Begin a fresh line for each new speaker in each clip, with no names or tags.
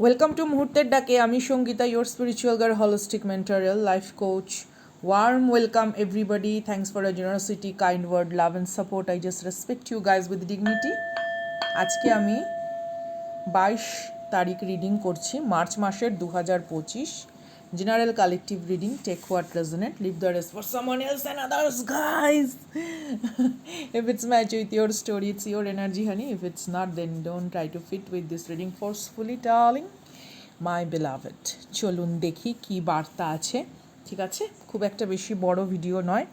Welcome to মুহূর্তের ডাকে আমি Sangeeta your spiritual guru holistic mentorial life coach warm welcome everybody thanks for generosity kind word love and support I just respect you guys with dignity আজকে আমি বাইশ তারিখ reading করছি, March মাসের দু হাজার পঁচিশ। General collective reading take what resonate leave the rest for someone else and others guys if it's match with your story it's your energy honey if it's not then don't try to fit with this reading forcefully darling my beloved চলুন দেখি কি বার্তা আছে। ঠিক আছে? খুব একটা বেশি বড় ভিডিও নয়।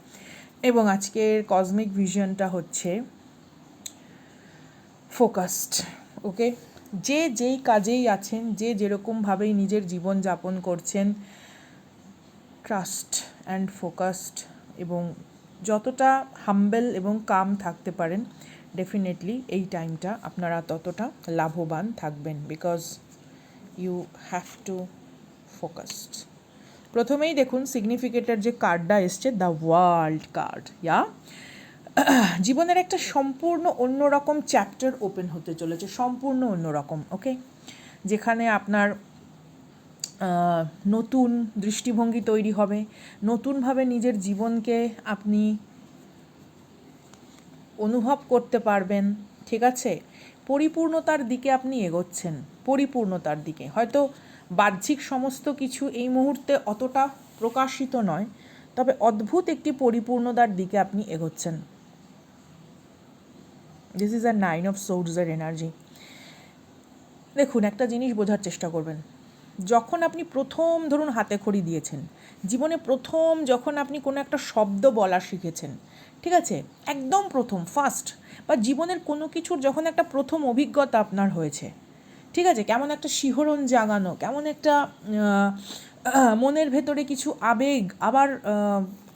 এবং আজকের কসমিক ভিশনটা হচ্ছে ফোকাসড ওকে যে যেই কাজেই আছেন, যে যেরকমভাবেই নিজের জীবন যাপন করছেন ট্রাস্ট অ্যান্ড ফোকাসড এবং যতটা হাম্বেল এবং কাম থাকতে পারেন ডেফিনেটলি এই টাইমটা আপনারা ততটা লাভবান থাকবেন because you have to focused প্রথমেই দেখুন সিগনিফিকেটের যে কার্ডটা এসছে দ্য ওয়ার্ল্ড কার্ড ইয়া জীবনের একটা সম্পূর্ণ অন্যরকম চ্যাপ্টার ওপেন হতে চলেছে, সম্পূর্ণ অন্যরকম ওকে যেখানে আপনার নতুন দৃষ্টিভঙ্গি তৈরি হবে, নতুনভাবে নিজের জীবনকে আপনি অনুভব করতে পারবেন, ঠিক আছে? পরিপূর্ণতার দিকে আপনি এগোচ্ছেন, পরিপূর্ণতার দিকে। হয়তো বাহ্যিক সমস্ত কিছু এই মুহূর্তে অতটা প্রকাশিত নয়, তবে অদ্ভুত একটি পরিপূর্ণতার দিকে আপনি এগোচ্ছেন। This is a nine of swords সোর্সের এনার্জি দেখুন, একটা জিনিস বোঝার চেষ্টা করবেন। যখন আপনি প্রথম ধরুন হাতে খড়ি দিয়েছেন, জীবনে প্রথম যখন আপনি কোনো একটা শব্দ বলা শিখেছেন, ঠিক আছে? একদম প্রথম ফার্স্ট বা জীবনের কোনো কিছুর যখন একটা প্রথম অভিজ্ঞতা আপনার হয়েছে, ঠিক আছে? কেমন একটা শিহরণ জাগানো, কেমন একটা মনের ভেতরে কিছু আবেগ, আবার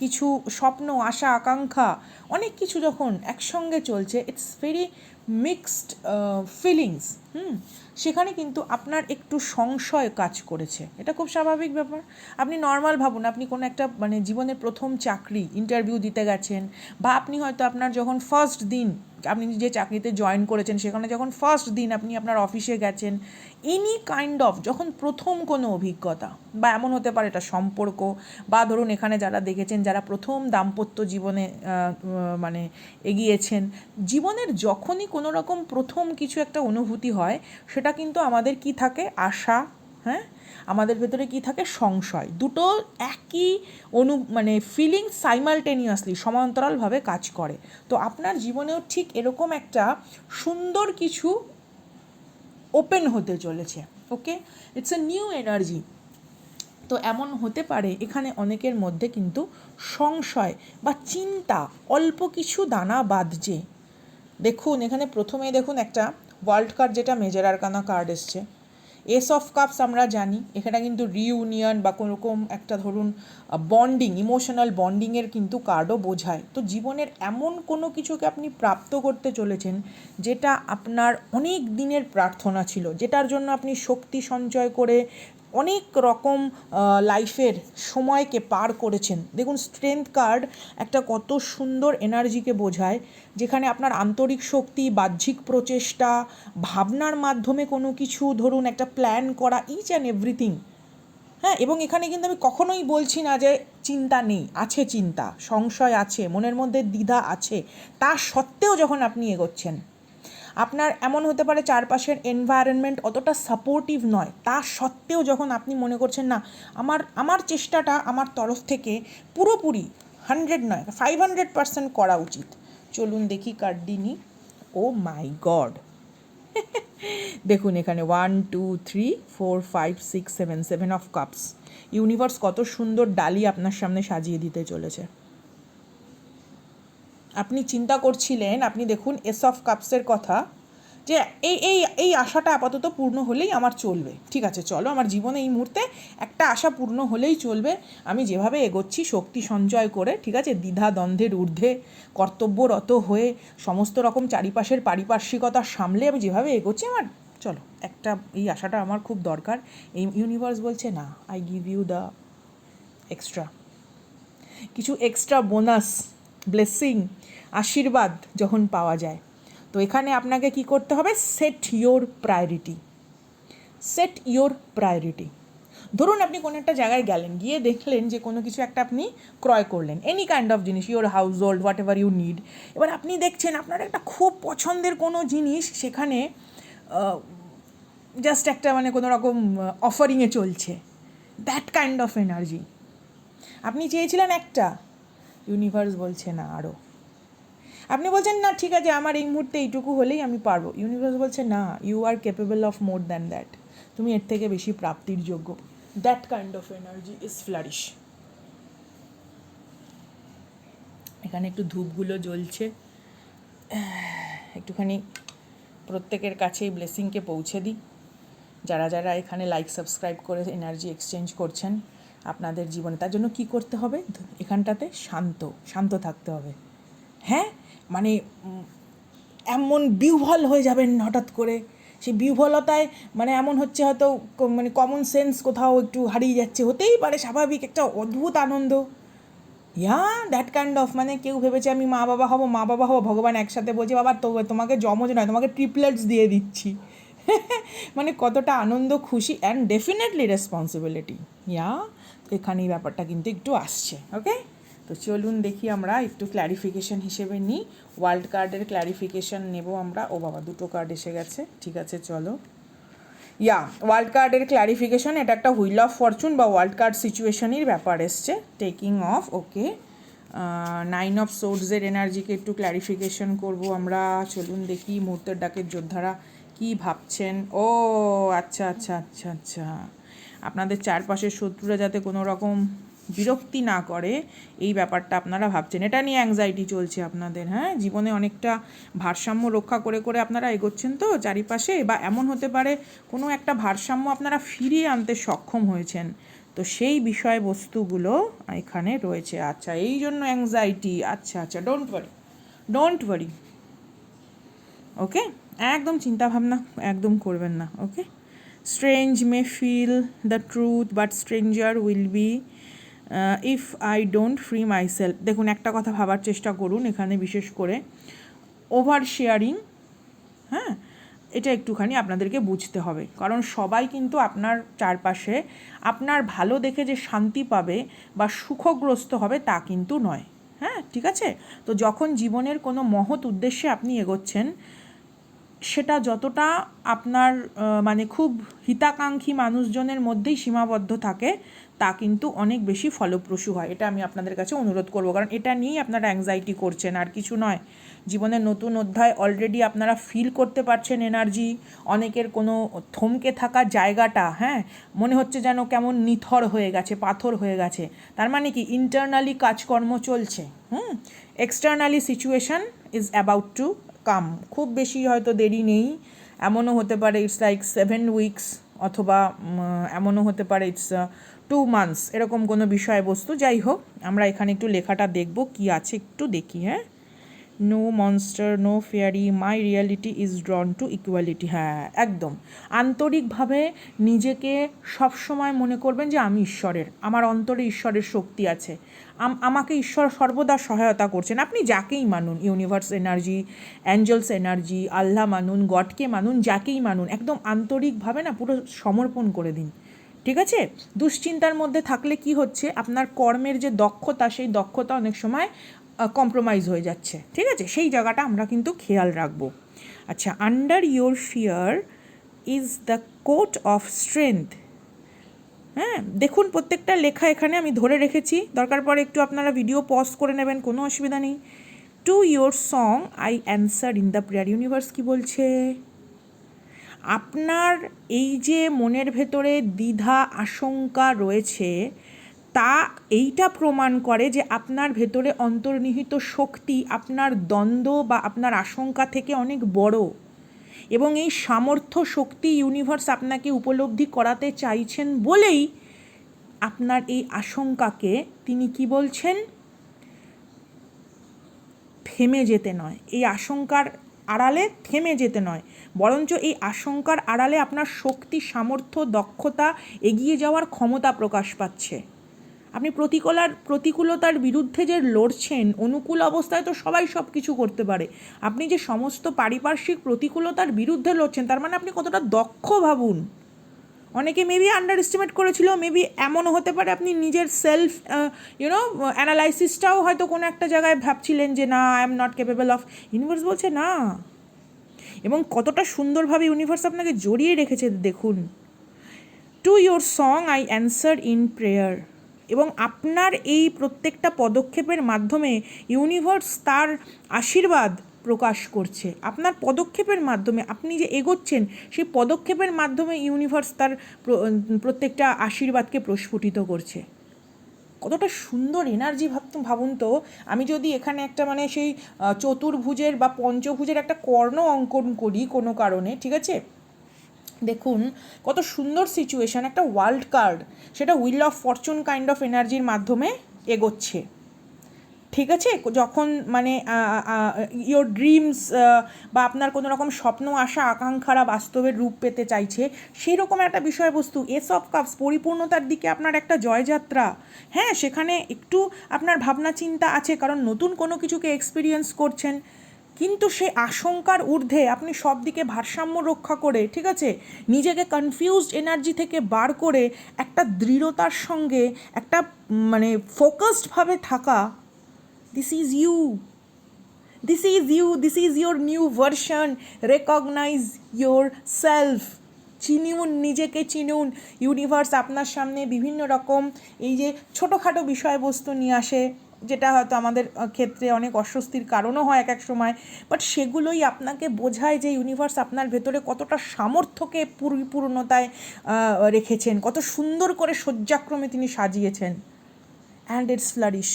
কিছু স্বপ্ন, আশা, আকাঙ্ক্ষা, অনেক কিছু যখন একসঙ্গে চলছে it's very mixed feelings hmm? সেখানে কিন্তু আপনার একটু সংশয় কাজ করেছে। এটা খুব স্বাভাবিক ব্যাপার। আপনি নর্মাল ভাবুন, আপনি কোনো একটা মানে জীবনের প্রথম চাকরি ইন্টারভিউ দিতে গেছেন, বা আপনি হয়তো আপনার যখন ফার্স্ট দিন, আপনি যে চাকরিতে জয়েন করেছেন, সেখানে যখন ফার্স্ট দিন আপনি আপনার অফিসে গেছেন এনি কাইন্ড অফ যখন প্রথম কোনো অভিজ্ঞতা, বা এমন হতে পারে এটা সম্পর্ক, বা ধরুন এখানে যারা দেখেছেন যারা প্রথম দাম্পত্য জীবনে মানে এগিয়েছেন, জীবনের যখনই কোনো রকম প্রথম কিছু একটা অনুভূতি হয়, সেটা কিন্তু আমাদের কি থাকে? আশা হ্যাঁ? আমাদের ভেতরে কি থাকে? সংশয়। দুটো একই অনু মানে ফিলিং সাইমালটেনিয়াসলি সমান্তরালভাবে কাজ করে। তো আপনার জীবনেও ঠিক এরকম একটা সুন্দর কিছু ওপেন হতে চলেছে okay it's a new energy তো এমন হতে পারে, এখানে অনেকের মধ্যে কিন্তু সংশয় বা চিন্তা, অল্প কিছু দানা বাঁধছে। দেখুন, এখানে প্রথমেই দেখুন একটা ওয়ার্ল্ড কার্ড যেটা মেজর আরকানা কার্ড এসছে। এস অফ কাপস আমরা জানি, এখানে কিন্তু রিউনিয়ন বা কোনো রকম একটা ধরুন বন্ডিং, ইমোশনাল বন্ডিংয়ের কিন্তু কার্ডও বোঝায়। তো জীবনের এমন কোনো কিছুকে আপনি প্রাপ্ত করতে চলেছেন, যেটা আপনার অনেক দিনের প্রার্থনা ছিল, যেটার জন্য আপনি শক্তি সঞ্চয় করে অনেক রকম লাইফের সময়কে পার করেছেন। দেখুন স্ট্রেংথ কার্ড একটা কত সুন্দর এনার্জিকে বোঝায়, যেখানে আপনার আন্তরিক শক্তি, বাহ্যিক প্রচেষ্টা, ভাবনার মাধ্যমে কোনো কিছু, ধরুন একটা প্ল্যান করা ইচ অ্যান্ড এভরিথিং হ্যাঁ এবং এখানে কিন্তু আমি কখনোই বলছি না যে চিন্তা নেই, আছে চিন্তা, সংশয় আছে, মনের মধ্যে দ্বিধা আছে। তা সত্ত্বেও যখন আপনি এগোচ্ছেন আপনার এমন হতে পারে চারপাশের এনভায়রনমেন্ট অতটা সাপোর্টিভ নয়। তা সত্ত্বেও যখন আপনি মনে করছেন, না, আমার আমার চেষ্টাটা আমার তরফ থেকে পুরোপুরি হান্ড্রেড নয় ফাইভ হান্ড্রেড পার্সেন্ট করা উচিত। চলুন দেখি কার্ডিনি। ও মাই গড। দেখুন এখানে one two three four five six seven seven of cups universe কত সুন্দর ডালি আপনার সামনে সাজিয়ে দিতে চলেছে। আপনি চিন্তা করছিলেন, আপনি দেখুন এস অফ কাপসের কথা, যে এই এই এই আশাটা আপাতত পূর্ণ হলেই আমার চলবে। ঠিক আছে, চলো আমার জীবনে এই মুহূর্তে একটা আশা পূর্ণ হলেই চলবে। আমি যেভাবে এগোচ্ছি, শক্তি সঞ্চয় করে, ঠিক আছে, দ্বিধা দ্বন্দ্বের ঊর্ধ্বে, কর্তব্যরত হয়ে সমস্ত রকম চারিপাশের পারিপার্শ্বিকতা সামলে আমি যেভাবে এগোচ্ছি, আমার, চলো, একটা এই আশাটা আমার খুব দরকার। এই ইউনিভার্স বলছে, না I give you the extra কিছু এক্সট্রা বোনাস ব্লেসিং আশীর্বাদ যখন পাওয়া যায়। তো এখানে আপনাকে কি করতে হবে? Set your priority set your priority ধরুন আপনি কোনো একটা জায়গায় গেলেন, গিয়ে দেখলেন যে কোনো কিছু একটা আপনি ক্রয় করলেন। এনি কাইন্ড অফ জিনিস your house hold whatever you need এবার আপনি দেখছেন আপনার একটা খুব পছন্দের কোনো জিনিস সেখানে জাস্ট একটা মানে কোনো রকম অফারিংয়ে চলছে। দ্যাট কাইন্ড অফ এনার্জি আপনি চেয়েছিলেন একটা। ইউনিভার্স বলছে না আরও আপনি বলছেন, না, ঠিক আছে, আমার এই মুহূর্তে এইটুকু হলেই আমি পারব। ইউনিভার্স বলছে, না you are capable of more than that তুমি এর থেকে বেশি প্রাপ্তির যোগ্য। That kind of energy is flourish এখানে একটু ধূপগুলো জ্বলছে। একটুখানি প্রত্যেকের কাছেই ব্লেসিংকে পৌঁছে দিই। যারা যারা এখানে লাইক সাবস্ক্রাইব করে এনার্জি এক্সচেঞ্জ করছেন, আপনাদের জীবনে, তার জন্য কি করতে হবে? এখানটাতে শান্ত শান্ত থাকতে হবে। হ্যাঁ? মানে এমন বিহ্বল হয়ে যাবেন হঠাৎ করে। সেই বিহ্বলতায় মানে এমন হচ্ছে হয়তো মানে কমন সেন্স কোথাও একটু হারিয়ে যাচ্ছে। হতেই পারে স্বাভাবিক একটা অদ্ভুত আনন্দ। ইয়া দ্যাট কাইন্ড অফ মানে কেউ ভেবেছে আমি মা বাবা হব, মা বাবা হব, ভগবান একসাথে বলছে, বাবা, তো, তোমাকে জমজ নয় তোমাকে ট্রিপলেটস দিয়ে দিচ্ছি। মানে কতটা আনন্দ, খুশি অ্যান্ড ডেফিনেটলি রেসপন্সিবিলিটি ইয়া, তো এখানে এই ব্যাপারটা কিন্তু একটু আসছে ওকে তো চলুন দেখি আমরা একটু ক্ল্যারিফিকেশন হিসেবে নিই। ওয়ার্ল্ড কার্ডের ক্ল্যারিফিকেশন নেব আমরা। ও বাবা, দুটো কার্ড এসে গেছে। ঠিক আছে, চলো। ইয়া ওয়ার্ল্ড কার্ডের ক্ল্যারিফিকেশন এটা একটা হুইল অফ ফরচুন বা ওয়ার্ল্ড কার্ড সিচুয়েশনের ব্যাপার এসছে। Taking off okay nine of সোর্সের এনার্জিকে একটু ক্ল্যারিফিকেশন করব আমরা। চলুন দেখি মুহূর্তের ডাকের যোদ্ধারা কি ভাবছেন। ও আচ্ছা আচ্ছা আচ্ছা আচ্ছা। আপনাদের চারপাশের শত্রুরা যাতে কোনো রকম বিরক্তি না করে এই ব্যাপারটা আপনারা ভাবছেন। এটা নিয়ে অ্যাংজাইটি চলছে আপনাদের হ্যাঁ? জীবনে অনেকটা ভারসাম্য রক্ষা করে করে আপনারা এগোচ্ছেন তো চারিপাশে বা এমন হতে পারে কোনো একটা ভারসাম্য আপনারা ফিরিয়ে আনতে সক্ষম হয়েছেন। তো সেই বিষয়বস্তুগুলো এখানে রয়েছে। আচ্ছা এই জন্য অ্যাংজাইটি আচ্ছা আচ্ছা ডোন্ট ওয়ারি ডোন্ট ওয়ারি ওকে একদম চিন্তা ভাবনা একদম করবেন না okay strange may feel the truth but stranger will be if I don't free myself দেখুন, একটা কথা ভাবার চেষ্টা করুন এখানে বিশেষ করে ওভার শেয়ারিং হ্যাঁ এটা একটুখানি আপনাদেরকে বুঝতে হবে। কারণ সবাই কিন্তু আপনার চারপাশে, আপনার ভালো দেখে যে শান্তি পাবে বা সুখগ্রস্ত হবে তা কিন্তু নয়। হ্যাঁ ঠিক আছে? তো যখন জীবনের কোনো মহৎ উদ্দেশ্যে আপনি এগোচ্ছেন সেটা যতটা আপনার মানে খুব হিতাকাঙ্ক্ষী মানুষজনের মধ্যেই সীমাবদ্ধ থাকে, তা কিন্তু অনেক বেশি ফলপ্রসূ হয়। এটা আমি আপনাদের কাছে অনুরোধ করব। কারণ এটা নিয়েই আপনারা অ্যাংজাইটি করছেন, আর কিছু নয়। জীবনের নতুন অধ্যায় অলরেডি আপনারা ফিল করতে পারছেন এনার্জি অনেকের কোনো থমকে থাকা জায়গাটা হ্যাঁ মনে হচ্ছে যেন কেমন নিথর হয়ে গেছে, পাথর হয়ে গেছে। তার মানে কি? ইন্টারনালি কাজকর্ম চলছে, হুম? Externally situation is about to come. খুব বেশি হয়তো দেরি নেই। এমনও হতে পারে ইটস লাইক সেভেন উইকস অথবা এমনও হতে পারে ইটস টু মান্থস এরকম কোনো বিষয়বস্তু। যাই হোক, আমরা এখানে একটু লেখাটা দেখব, কি আছে একটু দেখি হ্যাঁ? No monster no fairy my reality is drawn to equality হ্যাঁ একদম। আন্তরিকভাবে নিজেকে সবসময় মনে করবেন যে আমি ঈশ্বরের। আমার অন্তরে ঈশ্বরের শক্তি আছে। আম- আমাকে ঈশ্বর সর্বদা সহায়তা করছেন। আপনি যাকেই মানুন ইউনিভার্স এনার্জি অ্যাঞ্জেলস এনার্জি আল্লাহ মানুন, গডকে মানুন, যাকেই মানুন, একদম আন্তরিকভাবে না পুরো সমর্পণ করে দিন। ঠিক আছে? দুশ্চিন্তার মধ্যে থাকলে কি হচ্ছে? আপনার কর্মের যে দক্ষতা, সেই দক্ষতা অনেক সময় কম্প্রোমাইজ হয়ে যাচ্ছে। ঠিক আছে? সেই জায়গাটা আমরা কিন্তু খেয়াল রাখব। আচ্ছা under your fear is the coat of strength হ্যাঁ? দেখুন, প্রত্যেকটা লেখা এখানে আমি ধরে রেখেছি। দরকার পড়ে একটু আপনারা ভিডিও পজ করে নেবেন, কোনো অসুবিধা নেই। To your song I answer in the prayer universe কি বলছে? আপনার এই যে মনের ভেতরে দ্বিধা, আশঙ্কা রয়েছে তা এইটা প্রমাণ করে যে আপনার ভেতরে অন্তর্নিহিত শক্তি, আপনার দ্বন্দ্ব বা আপনার আশঙ্কা থেকে অনেক বড়। এবং এই সামর্থ্য শক্তি ইউনিভার্স আপনাকে উপলব্ধি করাতে চাইছেন বলেই আপনার এই আশঙ্কাকে তিনি কি বলছেন? থেমে যেতে নয়। এই আশঙ্কার আড়ালে থেমে যেতে নয়। বরঞ্চ এই আশঙ্কার আড়ালে আপনার শক্তি, সামর্থ্য, দক্ষতা এগিয়ে যাওয়ার ক্ষমতা প্রকাশ পাচ্ছে। আপনি প্রতিকূলার, প্রতিকূলতার বিরুদ্ধে যে লড়ছেন, অনুকূল অবস্থায় তো সবাই সব কিছু করতে পারে। আপনি যে সমস্ত পারিপার্শ্বিক প্রতিকূলতার বিরুদ্ধে লড়ছেন, তার মানে আপনি কতটা দক্ষ ভাবুন। অনেকে মেবি আন্ডার এস্টিমেট করেছিল মেবি এমনও হতে পারে আপনি নিজের সেলফ ইউনো অ্যানালাইসিসটাও হয়তো কোনো একটা জায়গায় ভাবছিলেন যে, না I am not capable of universe বলছে, না। এবং কতটা সুন্দরভাবে ইউনিভার্স আপনাকে জড়িয়ে রেখেছে, দেখুন। To your song I answer in prayer এবং আপনার এই প্রত্যেকটা পদক্ষেপের মাধ্যমে ইউনিভার্স তার আশীর্বাদ প্রকাশ করছে। আপনার পদক্ষেপের মাধ্যমে আপনি যে এগোচ্ছেন, সেই পদক্ষেপের মাধ্যমে ইউনিভার্স তার প্রত্যেকটা আশীর্বাদকে প্রস্ফুটিত করছে। কতটা সুন্দর এনার্জি ভাবত ভাবুন তো। আমি যদি এখানে একটা মানে সেই চতুর্ভুজের বা পঞ্চভুজের একটা কর্ণ অঙ্কন করি কোনো কারণে, ঠিক আছে? দেখুন, কত সুন্দর সিচুয়েশন একটা ওয়ার্ল্ড কার্ড সেটা wheel of fortune kind of এনার্জির মাধ্যমে এগোচ্ছে। ঠিক আছে? যখন মানে ইয়োর ড্রিমস বা আপনার কোনো রকম স্বপ্ন, আশা, আকাঙ্ক্ষারা বাস্তবের রূপ পেতে চাইছে সেই রকম একটা বিষয়বস্তু এস অফ কাপস পরিপূর্ণতার দিকে আপনার একটা জয়যাত্রা। হ্যাঁ সেখানে একটু আপনার ভাবনা চিন্তা আছে, কারণ নতুন কোনো কিছুকে এক্সপিরিয়েন্স করছেন। কিন্তু সে আশঙ্কার ঊর্ধ্বে আপনি সব দিকে ভারসাম্য রক্ষা করে, ঠিক আছে? নিজেকে কনফিউজড এনার্জি থেকে বার করে একটা দৃঢ়তার সঙ্গে, একটা মানে ফোকাসডভাবে থাকা this is you this is you this is your new version recognise yourself চিনুন, নিজেকে চিনুন। ইউনিভার্স আপনার সামনে বিভিন্ন রকম এই যে ছোটোখাটো বিষয়বস্তু নিয়ে আসে। যেটা হয়তো আমাদের ক্ষেত্রে অনেক অস্বস্তির কারণও হয় এক এক সময় বাট সেগুলোই আপনাকে বোঝায় যে ইউনিভার্স আপনার ভেতরে কতটা সামর্থ্যকে পরিপূর্ণতায় রেখেছেন, কত সুন্দর করে শয্যাক্রমে তিনি সাজিয়েছেন। And it's flourish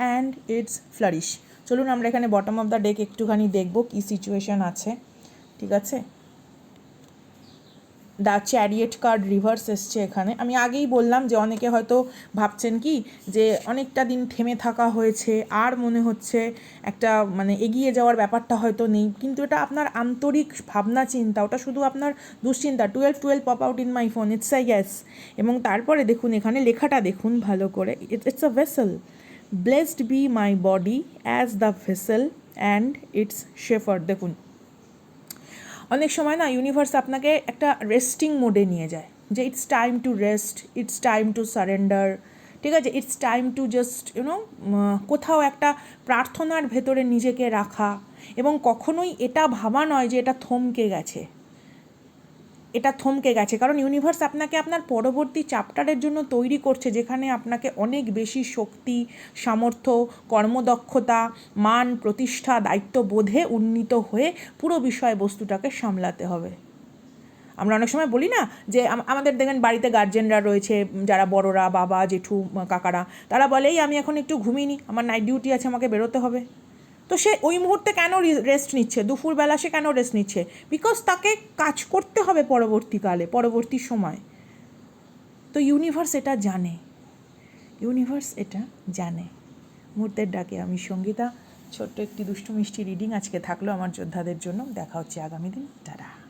and it's flourish চলুন আমরা এখানে বটম অফ দ্য ডেক একটুখানি দেখব কী সিচুয়েশান আছে, ঠিক আছে? দ্য চ্যারিয়েট কার্ড রিভার্স এসছে এখানে। আমি আগেই বললাম যে অনেকে হয়তো ভাবছেন কি যে অনেকটা দিন থেমে থাকা হয়েছে, আর মনে হচ্ছে একটা মানে এগিয়ে যাওয়ার ব্যাপারটা হয়তো নেই। কিন্তু এটা আপনার আন্তরিক ভাবনা চিন্তা, ওটা শুধু আপনার দুশ্চিন্তা। Twelve twelve pop out in my phone it's I guess এবং তারপরে দেখুন, এখানে লেখাটা দেখুন ভালো করে। It's a vessel blessed be my body as the vessel and it's safer দেখুন অনেক সময় না ইউনিভার্স আপনাকে একটা রেস্টিং মোডে নিয়ে যায়। যে it's time to rest it's time to surrender ঠিক আছে? It's time to just you know কোথাও একটা প্রার্থনার ভেতরে নিজেকে রাখা। এবং কখনোই এটা ভাবা নয় যে এটা থমকে গেছে। এটা থমকে গেছে। কারণ ইউনিভার্স আপনাকে আপনার পরবর্তী চ্যাপ্টারের জন্য তৈরি করছে, যেখানে আপনাকে অনেক বেশি শক্তি, সামর্থ্য, কর্মদক্ষতা, মান, প্রতিষ্ঠা দায়িত্ববোধে উন্নীত হয়ে পুরো বিষয়বস্তুটাকে সামলাতে হবে। আমরা অনেক সময় বলি না যে আমাদের দেখেন বাড়িতে গার্জেনরা রয়েছে, যারা বড়রা, বাবা, জেঠু, কাকারা, তারা বলেই আমি এখন একটু ঘুমিয়ে আমার নাইট ডিউটি আছে, আমাকে বেরোতে হবে। তো সে ওই মুহূর্তে কেন রেস্ট নিচ্ছে? দুপুরবেলা সে কেন রেস্ট নিচ্ছে? বিকজ তাকে কাজ করতে হবে পরবর্তীকালে, পরবর্তী সময়। তো ইউনিভার্স এটা জানে। ইউনিভার্স এটা জানে। মুহূর্তের ডাকে আমি সঙ্গীতা। ছোট্ট একটি দুষ্টু মিষ্টি রিডিং আজকে থাকল আমার যোদ্ধাদের জন্য। দেখা হচ্ছে আগামী দিন। টাটা।